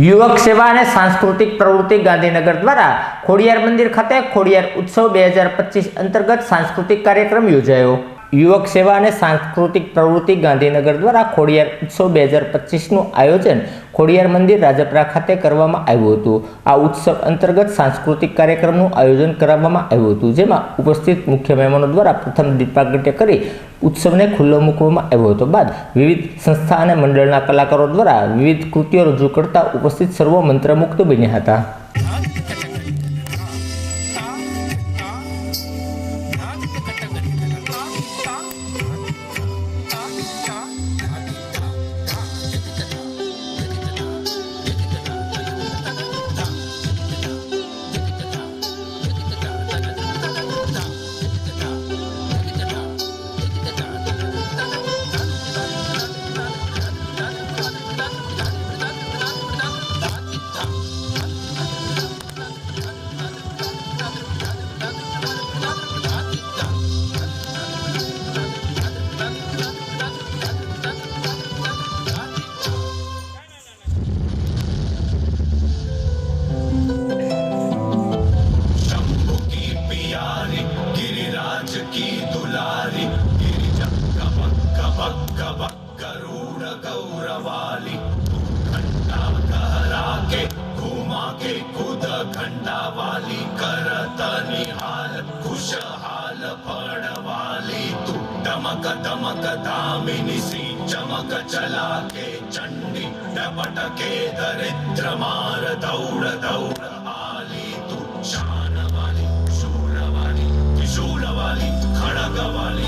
યુવક સેવા અને સાંસ્કૃતિક પ્રવૃત્તિ ગાંધીનગર દ્વારા ખોડિયાર મંદિર ખાતે ખોડિયાર ઉત્સવ બે હજાર પચીસ અંતર્ગત સાંસ્કૃતિક કાર્યક્રમ યોજાયો. યુવક સેવા અને સાંસ્કૃતિક પ્રવૃત્તિ ગાંધીનગર દ્વારા ખોડિયાર ઉત્સવ બે હજાર પચીસનું આયોજન ખોડિયાર મંદિર રાજપરા ખાતે કરવામાં આવ્યું હતું. આ ઉત્સવ અંતર્ગત સાંસ્કૃતિક કાર્યક્રમનું આયોજન કરવામાં આવ્યું હતું, જેમાં ઉપસ્થિત મુખ્ય મહેમાનો દ્વારા પ્રથમ દીપાગટ્ય કરી ઉત્સવને ખુલ્લો મૂકવામાં આવ્યો હતો. બાદ વિવિધ સંસ્થા અને મંડળના કલાકારો દ્વારા વિવિધ કૃતિઓ રજૂ કરતા ઉપસ્થિત સર્વો મંત્રમુક્ત બન્યા હતા. दमक दमक दामिनी सी चमक चला के चंडी डपट के दरिद्र मार दौड़ दौड़ आली तू शान वाली शूर वाली त्रिशूल वाली खड़ग वाली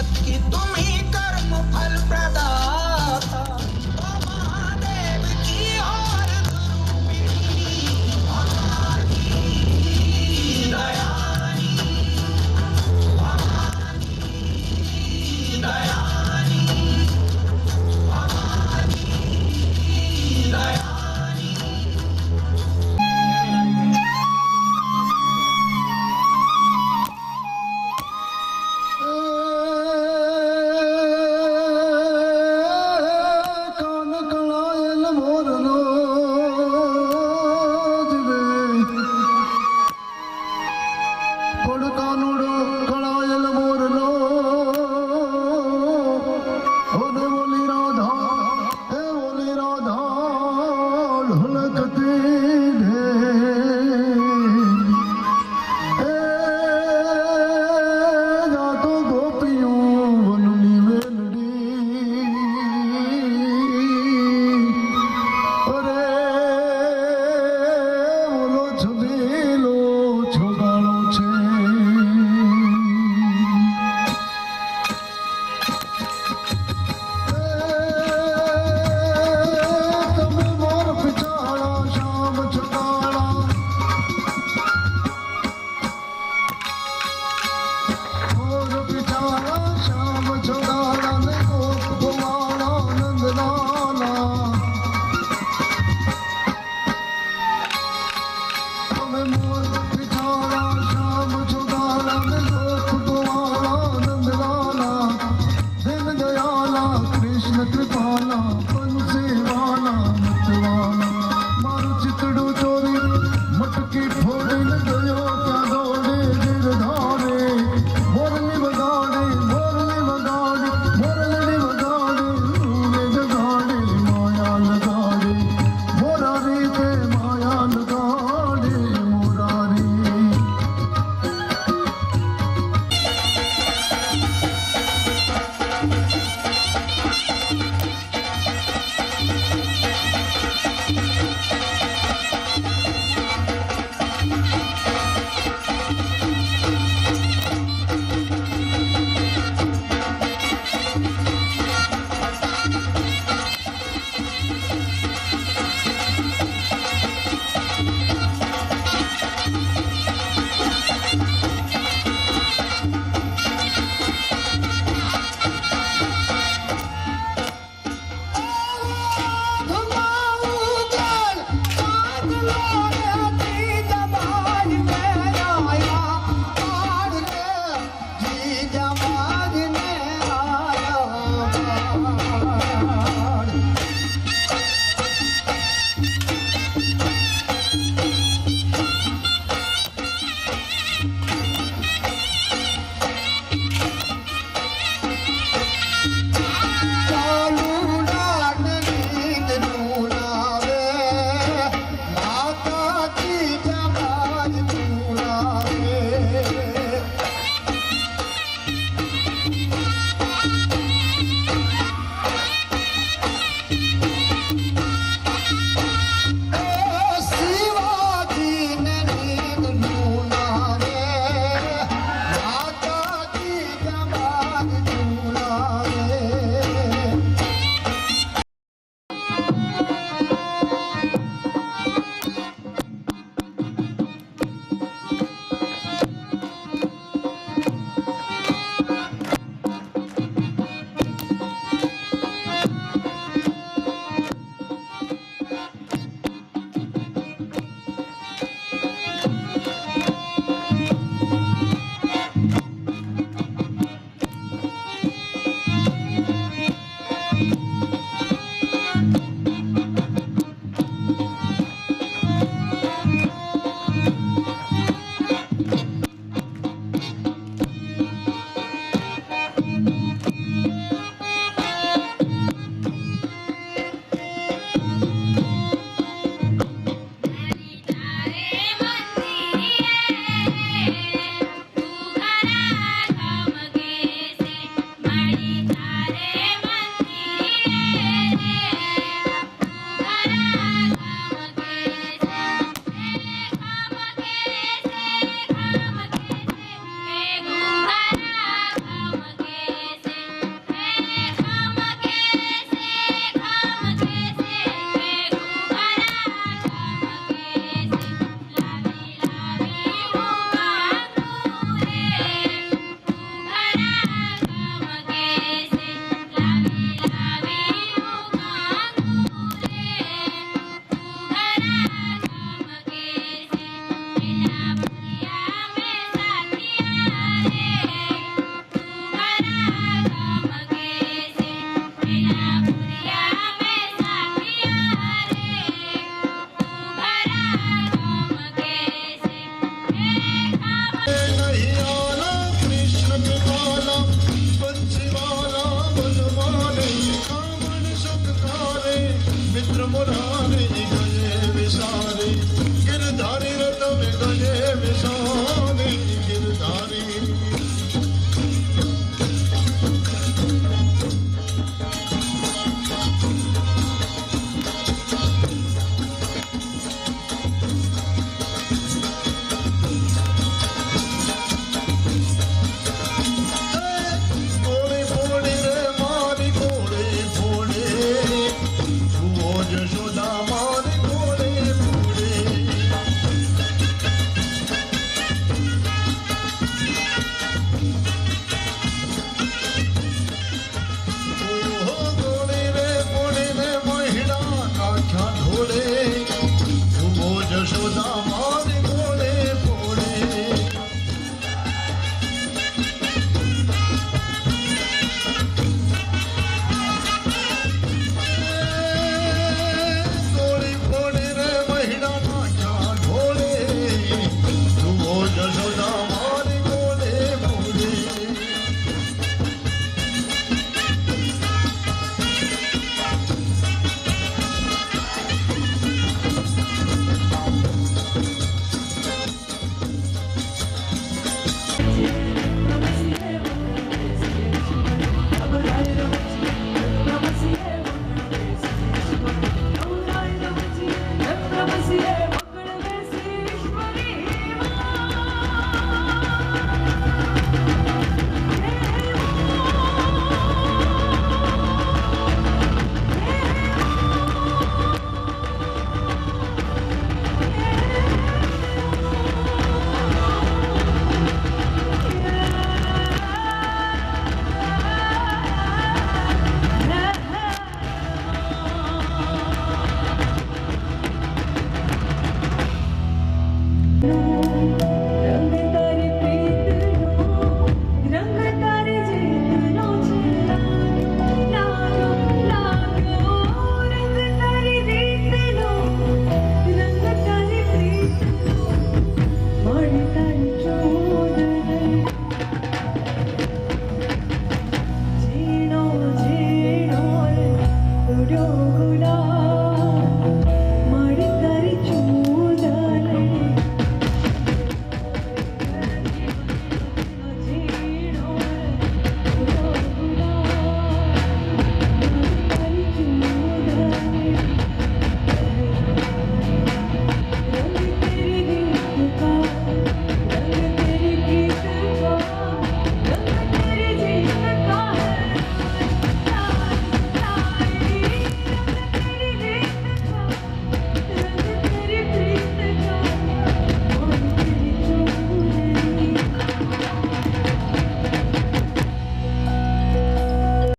гадки, думай